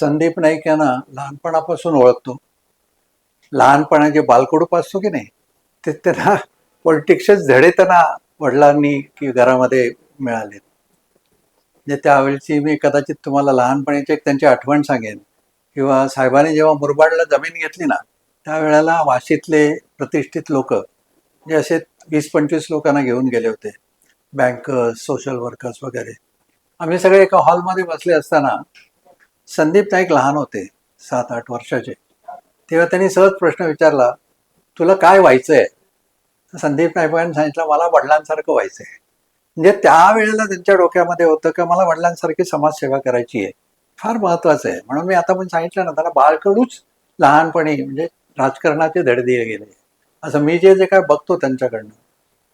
संदीप नाईक यांना लहानपणापासून ओळखतो. लहानपणाचे बालकडूप असतो की नाही ते त्यांना पॉलिटिक्सचे धडे त्यांना वडिलांनी की घरामध्ये मिळाले. म्हणजे त्यावेळची मी कदाचित तुम्हाला लहानपणीची एक त्यांची आठवण सांगेन. किंवा साहेबांनी जेव्हा मुरबाडला जमीन घेतली ना त्यावेळेला वाशीतले प्रतिष्ठित लोक जे म्हणजे असे वीस पंचवीस लोकांना घेऊन गेले होते. बँकर्स सोशल वर्कर्स वगैरे. आम्ही सगळे एका हॉलमध्ये बसले असताना संदीप नाईक लहान होते सात आठ वर्षाचे. तेव्हा त्यांनी सहज प्रश्न विचारला तुला काय व्हायचं आहे तर संदीप नाईकांनी सांगितलं मला वडिलांसारखं व्हायचं आहे म्हणजे त्यावेळेला त्यांच्या डोक्यामध्ये होतं की मला वडिलांसारखी समाजसेवा करायची आहे. फार महत्वाचं आहे. म्हणून मी आता पण सांगितलं ना त्याला बाळकडूच लहानपणी म्हणजे राजकारणाचे धडे दिले गेले. असं मी जे जे काय बघतो त्यांच्याकडनं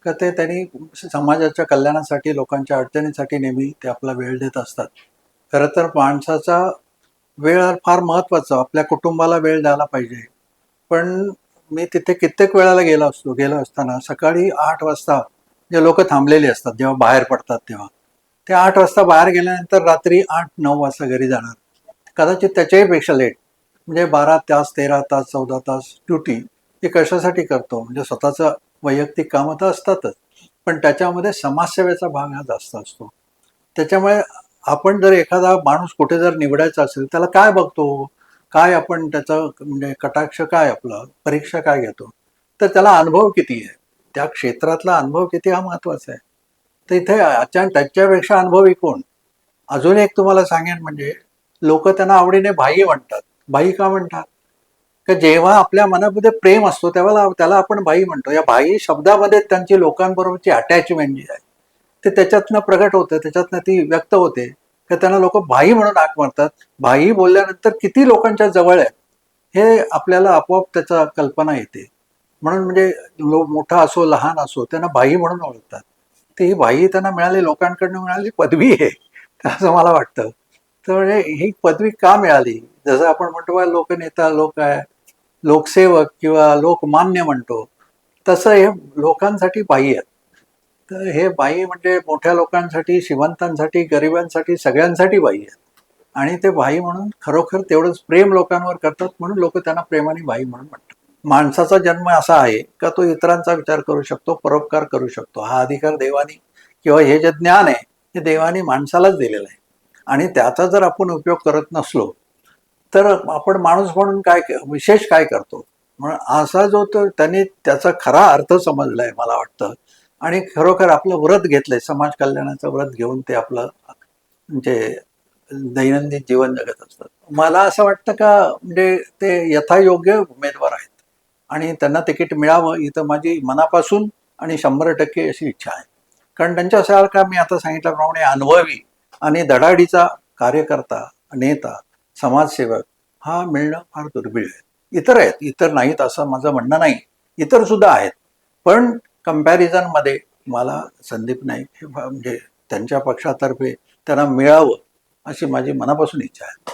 का ते त्यांनी समाजाच्या कल्याणासाठी लोकांच्या अडचणीसाठी नेहमी ते आपला वेळ देत असतात. खरं तर माणसाचा वेळ हा फार महत्त्वाचा. आपल्या कुटुंबाला वेळ द्यायला पाहिजे. पण मी तिथे कित्येक वेळाला गेलो असतो गेलो असताना सकाळी आठ वाजता जे लोक थांबलेली असतात जेव्हा बाहेर पडतात तेव्हा. ते आठ वाजता बाहेर गेल्यानंतर रात्री आठ नऊ वाजता घरी जाणार. कदाचित त्याच्याही पेक्षा लेट म्हणजे बारा तास तेरा तास चौदा तास ड्युटी ते कशासाठी करतो? म्हणजे स्वतःचं वैयक्तिक कामं तर असतातच. पण त्याच्यामध्ये समाजसेवेचा भाग हा जास्त असतो. त्याच्यामुळे आपण जर एखादा माणूस कुठे जर निवडायचा असेल त्याला काय बघतो? काय आपण त्याचा म्हणजे कटाक्ष काय आपलं? परीक्षा काय घेतो? तर त्याला अनुभव किती आहे? त्या क्षेत्रातला अनुभव किती हा महत्त्वाचा आहे. तर इथे अचानक त्याच्यापेक्षा अनुभवी कोण? अजून एक तुम्हाला सांगेन म्हणजे लोक त्यांना आवडीने भाई म्हणतात. भाई का म्हणतात? का जेव्हा आपल्या मनामध्ये प्रेम असतो तेव्हा त्याला आपण भाई म्हणतो. या भाई शब्दामध्ये त्यांची लोकांबरोबरची अटॅचमेंट जी आहे ते त्याच्यातनं प्रगट होतं त्याच्यातनं ती व्यक्त होते. का त्यांना लोक भाई म्हणून हाक मारतात भाई बोलल्यानंतर किती लोकांच्या जवळ आहे हे आपल्याला आपोआप त्याचा कल्पना येते. म्हणून म्हणजे लोक मोठा असो लहान असो त्यांना भाई म्हणून ओळखतात. ते ही भाई त्यांना मिळाली लोकांकडनं मिळाली पदवी आहे. असं मला वाटतं. तर ही पदवी का मिळाली? जसं आपण म्हणतो बा लोकनेता लोक आहे लोकसेवक किंवा लोकमान्य म्हणतो. तसं हे लोकांसाठी बाह्य आहेत. तर हे बाई म्हणजे मोठ्या लोकांसाठी श्रीमंतांसाठी गरिबांसाठी सगळ्यांसाठी बाई आहेत. आणि ते बाई म्हणून खरोखर तेवढंच प्रेम लोकांवर करतात म्हणून लोक त्यांना प्रेमाने बाई म्हणून म्हणतात. माणसाचा जन्म असा आहे का तो इतरांचा विचार करू शकतो परोपकार करू शकतो. हा अधिकार देवानी किंवा हे जे ज्ञान आहे हे देवानी माणसालाच दिलेलं आहे. आणि त्याचा जर आपण उपयोग करत नसलो तर आपण माणूस म्हणून काय विशेष काय करतो? म्हणून असा जो तो त्यांनी त्याचा खरा अर्थ समजलाय मला वाटतं. आणि खरोखर आपलं व्रत घेतलंय समाज कल्याणाचं व्रत घेऊन ते आपलं म्हणजे दैनंदिन जीवन जगत असतात. मला असं वाटतं का म्हणजे ते यथायोग्य उमेदवार आहेत. आणि त्यांना तिकीट मिळावं ही तर माझी मनापासून आणि शंभर टक्के अशी इच्छा आहे. कारण त्यांच्यासारखा मी आता सांगितल्याप्रमाणे अनुभवी आणि धडाडीचा कार्यकर्ता नेता समाजसेवक हा मिळणं फार दुर्मिळ आहे. इतर आहेत इतर नाहीत असं माझं म्हणणं नाही. इतर सुद्धा आहेत. पण कम्पॅरिझनमध्ये मला संदीप नाईक हे म्हणजे त्यांच्या पक्षातर्फे त्यांना मिळावं अशी माझी मनापासून इच्छा आहे.